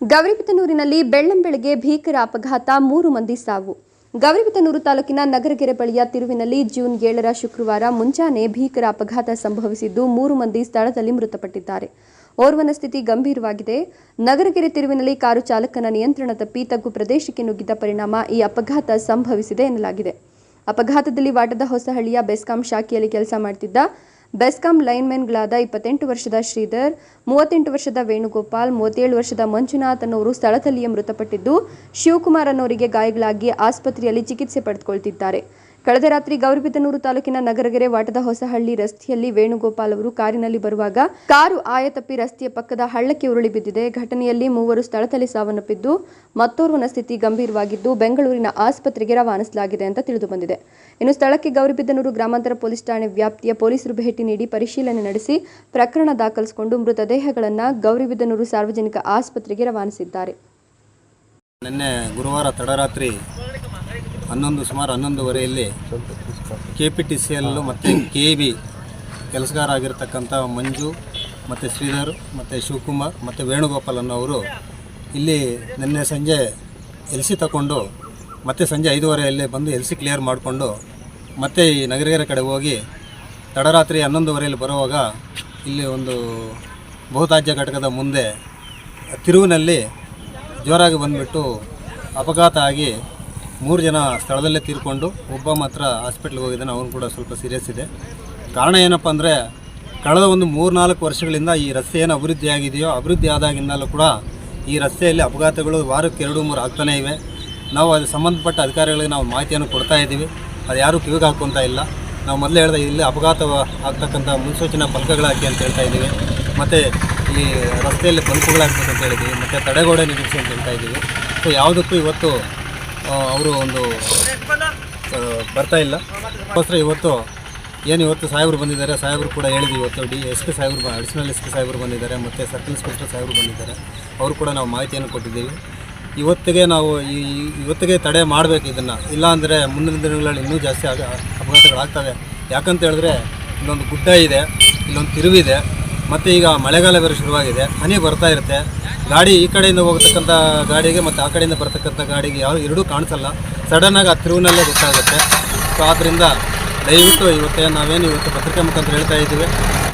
ಗೌರಿಬಿದನೂರಿನಲ್ಲಿ ಬೆಳ್ಳಂಬೆಳಗ್ಗೆ ಭೀಕರ ಅಪಘಾತ ಮೂರು ಮಂದಿ ಸಾವು. ಗೌರಿಬಿದನೂರು ತಾಲೂಕಿನ ನಗರಗೆರೆ ಬಳಿಯ ತಿರುವಿನಲ್ಲಿ ಜೂನ್ ಏಳರ ಶುಕ್ರವಾರ ಮುಂಜಾನೆ ಭೀಕರ ಅಪಘಾತ ಸಂಭವಿಸಿದ್ದು ಮೂರು ಮಂದಿ ಸ್ಥಳದಲ್ಲಿ ಮೃತಪಟ್ಟಿದ್ದಾರೆ. ಓರ್ವನ ಸ್ಥಿತಿ ಗಂಭೀರವಾಗಿದೆ. ನಗರಗೆರೆ ತಿರುವಿನಲ್ಲಿ ಕಾರು ಚಾಲಕನ ನಿಯಂತ್ರಣ ತಪ್ಪಿ ತಗ್ಗು ಪ್ರದೇಶಕ್ಕೆ ನುಗ್ಗಿದ ಪರಿಣಾಮ ಈ ಅಪಘಾತ ಸಂಭವಿಸಿದೆ ಎನ್ನಲಾಗಿದೆ. ಅಪಘಾತದಲ್ಲಿ ವಾಟದ ಹೊಸಹಳ್ಳಿಯ ಬೆಸ್ಕಾಂ ಶಾಖೆಯಲ್ಲಿ ಕೆಲಸ ಮಾಡ್ತಿದ್ದ ಬೆಸ್ಕಾಂ ಲೈನ್ಮೆನ್ಗಳಾದ ಇಪ್ಪತ್ತೆಂಟು ವರ್ಷದ ಶ್ರೀಧರ್, ಮೂವತ್ತೆಂಟು ವರ್ಷದ ವೇಣುಗೋಪಾಲ್, ಮೂವತ್ತೇಳು ವರ್ಷದ ಮಂಜುನಾಥ್ ಅನ್ನೋರು ಸ್ಥಳದಲ್ಲಿಯೇ ಮೃತಪಟ್ಟಿದ್ದು, ಶಿವಕುಮಾರ್ ಅನ್ನೋರಿಗೆ ಗಾಯಗಳಾಗಿ ಆಸ್ಪತ್ರೆಯಲ್ಲಿ ಚಿಕಿತ್ಸೆ ಪಡೆದುಕೊಳ್ತಿದ್ದಾರೆ. ಕಳೆದ ರಾತ್ರಿ ಗೌರಿಬಿದನೂರು ತಾಲೂಕಿನ ನಗರಗೆರೆ ವಾಟದ ಹೊಸಹಳ್ಳಿ ರಸ್ತೆಯಲ್ಲಿ ವೇಣುಗೋಪಾಲ್ ಅವರು ಕಾರಿನಲ್ಲಿ ಬರುವಾಗ ಕಾರು ಆಯತಪ್ಪಿ ರಸ್ತೆಯ ಪಕ್ಕದ ಹಳ್ಳಕ್ಕೆ ಉರುಳಿ ಬಿದ್ದಿದೆ. ಘಟನೆಯಲ್ಲಿ ಮೂವರು ಸ್ಥಳದಲ್ಲಿ ಸಾವನ್ನಪ್ಪಿದ್ದು ಮತ್ತೋರ್ವನ ಸ್ಥಿತಿ ಗಂಭೀರವಾಗಿದ್ದು ಬೆಂಗಳೂರಿನ ಆಸ್ಪತ್ರೆಗೆ ರವಾನಿಸಲಾಗಿದೆ ಅಂತ ತಿಳಿದು ಬಂದಿದೆ ಇನ್ನು ಸ್ಥಳಕ್ಕೆ ಗೌರಿಬಿದನೂರು ಗ್ರಾಮಾಂತರ ಪೊಲೀಸ್ ಠಾಣೆ ವ್ಯಾಪ್ತಿಯ ಪೊಲೀಸರು ಭೇಟಿ ನೀಡಿ ಪರಿಶೀಲನೆ ನಡೆಸಿ ಪ್ರಕರಣ ದಾಖಲಿಸಿಕೊಂಡು ಮೃತದೇಹಗಳನ್ನು ಗೌರಿಬಿದನೂರು ಸಾರ್ವಜನಿಕ ಆಸ್ಪತ್ರೆಗೆ ರವಾನಿಸಿದ್ದಾರೆ. ನಿನ್ನೆ ಗುರುವಾರ ತಡರಾತ್ರಿ ಹನ್ನೊಂದು ಸುಮಾರು ಹನ್ನೊಂದುವರೆಯಲ್ಲಿ K P T C L ಮತ್ತು ಕೆ ಬಿ ಕೆಲಸಗಾರ ಆಗಿರ್ತಕ್ಕಂಥ ಮಂಜು ಮತ್ತು ಶ್ರೀಧರ್ ಮತ್ತು ಶಿವಕುಮಾರ್ ಮತ್ತು ವೇಣುಗೋಪಾಲ್ ಅನ್ನೋರು ಇಲ್ಲಿ ನಿನ್ನೆ ಸಂಜೆ ಎಲ್ ಸಿ ತಗೊಂಡು ಮತ್ತೆ ಸಂಜೆ ಐದೂವರೆಯಲ್ಲಿ ಬಂದು ಎಲ್ ಸಿ ಕ್ಲಿಯರ್ ಮಾಡಿಕೊಂಡು ಮತ್ತೆ ಈ ನಗರಗೆರೆ ಕಡೆ ಹೋಗಿ ತಡರಾತ್ರಿ ಹನ್ನೊಂದುವರೆಯಲ್ಲಿ ಬರುವಾಗ ಇಲ್ಲಿ ಒಂದು ಬಹುತಾಜ್ಯ ಘಟಕದ ಮುಂದೆ ತಿರುವಿನಲ್ಲಿ ಜೋರಾಗಿ ಬಂದುಬಿಟ್ಟು ಅಪಘಾತ ಆಗಿ ಮೂರು ಜನ ಸ್ಥಳದಲ್ಲೇ ತೀರ್ಕೊಂಡು ಒಬ್ಬ ಮಾತ್ರ ಹಾಸ್ಪಿಟ್ಲ್ಗೆ ಹೋಗಿದ್ದಾನೆ, ಅವನು ಕೂಡ ಸ್ವಲ್ಪ ಸೀರಿಯಸ್ ಇದೆ. ಕಾರಣ ಏನಪ್ಪ ಅಂದರೆ, ಕಳೆದ ಒಂದು ಮೂರು ನಾಲ್ಕು ವರ್ಷಗಳಿಂದ ಈ ರಸ್ತೆ ಏನು ಅಭಿವೃದ್ಧಿ ಆಗಿದೆಯೋ, ಅಭಿವೃದ್ಧಿ ಆದಾಗಿಂದಲೂ ಕೂಡ ಈ ರಸ್ತೆಯಲ್ಲಿ ಅಪಘಾತಗಳು ವಾರಕ್ಕೆ ಎರಡು, ಮೂರು ಆಗ್ತಾನೇ ಇವೆ. ನಾವು ಅದು ಸಂಬಂಧಪಟ್ಟ ಅಧಿಕಾರಿಗಳಿಗೆ ನಾವು ಮಾಹಿತಿಯನ್ನು ಕೊಡ್ತಾ ಇದ್ದೀವಿ. ಅದು ಯಾರೂ ಕಿವಿಗೆ ಹಾಕೊತಾ ಇಲ್ಲ. ನಾವು ಮೊದಲೇ ಹೇಳಿದ, ಇಲ್ಲಿ ಅಪಘಾತ ಆಗ್ತಕ್ಕಂಥ ಮುನ್ಸೂಚನಾ ಫಲಕಗಳಾಕಿ ಅಂತ ಹೇಳ್ತಾ ಇದ್ದೀವಿ. ಮತ್ತು ಈ ರಸ್ತೆಯಲ್ಲಿ ಬಲ್ಪುಗಳಾಗಬೇಕು ಅಂತ ಹೇಳಿದ್ದೀವಿ. ಮತ್ತು ತಡೆಗೋಡೆ ನಿಲ್ಲಿಸಿ ಅಂತ ಹೇಳ್ತಾ ಇದ್ದೀವಿ. ಸೊ ಯಾವುದಕ್ಕೂ ಇವತ್ತು ಅವರು ಒಂದು ಬರ್ತಾ ಇಲ್ಲ. ಅದಕ್ಕೋಸ್ಕರ ಇವತ್ತು ಏನು ಇವತ್ತು ಸಾಹೇಬರು ಬಂದಿದ್ದಾರೆ? ಸಾಹೇಬರು ಕೂಡ ಹೇಳಿದ್ವಿ ಇವತ್ತು. ಡಿ ಎಸ್ ಪಿ ಸಾಹೇಬರು ಅಡಿಷನಲ್ ಎಸ್ ಪಿ ಸಾಹೇಬರು ಬಂದಿದ್ದಾರೆ, ಮತ್ತು ಸರ್ಕಲ್ ಇನ್ಸ್ಪೆಕ್ಟರ್ ಸಾಹೇಬರು ಬಂದಿದ್ದಾರೆ. ಅವರು ಕೂಡ ನಾವು ಮಾಹಿತಿಯನ್ನು ಕೊಟ್ಟಿದ್ದೀವಿ. ಇವತ್ತಿಗೆ ನಾವು ಈ, ಇವತ್ತಿಗೆ ತಡೆ ಮಾಡಬೇಕು ಇದನ್ನು. ಇಲ್ಲಾಂದರೆ ಮುಂದಿನ ದಿನಗಳಲ್ಲಿ ಇನ್ನೂ ಜಾಸ್ತಿ ಆಗ ಅಪಘಾತಗಳಾಗ್ತವೆ. ಯಾಕಂತ ಹೇಳಿದ್ರೆ, ಇಲ್ಲೊಂದು ಗುಡ್ಡ ಇದೆ, ಇಲ್ಲೊಂದು ತಿರುವಿದೆ. ಮತ್ತು ಈಗ ಮಳೆಗಾಲ ಬೇರೆ ಶುರುವಾಗಿದೆ, ಹನಿ ಬರ್ತಾ ಇರುತ್ತೆ. ಗಾಡಿ ಈ ಕಡೆಯಿಂದ ಹೋಗತಕ್ಕಂಥ ಗಾಡಿಗೆ ಮತ್ತು ಆ ಕಡೆಯಿಂದ ಬರ್ತಕ್ಕಂಥ ಗಾಡಿಗೆ ಯಾವ ಎರಡೂ ಕಾಣಿಸಲ್ಲ. ಸಡನ್ನಾಗಿ ಆ ತಿರುವಿನಲ್ಲೇ ಗೊತ್ತಾಗುತ್ತೆ. ಸೊ ಆದ್ದರಿಂದ ದಯವಿಟ್ಟು ಇವತ್ತೇ ನಾವೇನು ಇವತ್ತು ಪತ್ರಿಕೆ ಮುಖಾಂತರ ಹೇಳ್ತಾ ಇದ್ದೀವಿ.